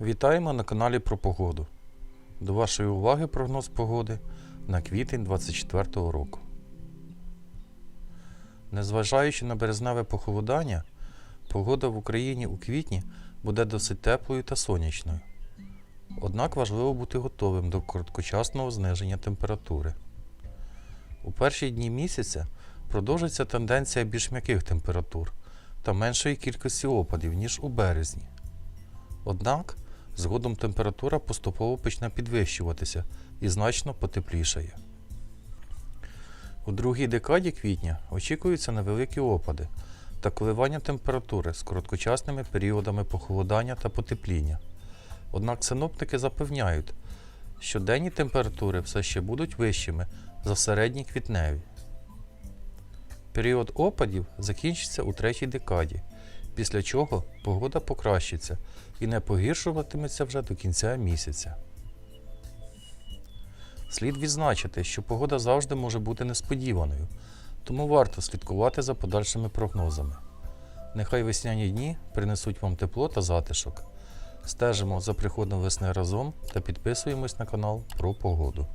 Вітаємо на каналі про погоду. До вашої уваги прогноз погоди на квітень 2024 року. Незважаючи на березневе похолодання, погода в Україні у квітні буде досить теплою та сонячною. Однак важливо бути готовим до короткочасного зниження температури. У перші дні місяця продовжиться тенденція більш м'яких температур та меншої кількості опадів, ніж у березні. Однак згодом температура поступово почне підвищуватися і значно потеплішає. У другій декаді квітня очікуються невеликі опади та коливання температури з короткочасними періодами похолодання та потепління. Однак синоптики запевняють, що денні температури все ще будуть вищими за середні квітневі. Період опадів закінчиться у третій декаді, після чого погода покращиться і не погіршуватиметься вже до кінця місяця. Слід відзначити, що погода завжди може бути несподіваною, тому варто слідкувати за подальшими прогнозами. Нехай весняні дні принесуть вам тепло та затишок. Стежимо за приходом весни разом та підписуємось на канал про погоду.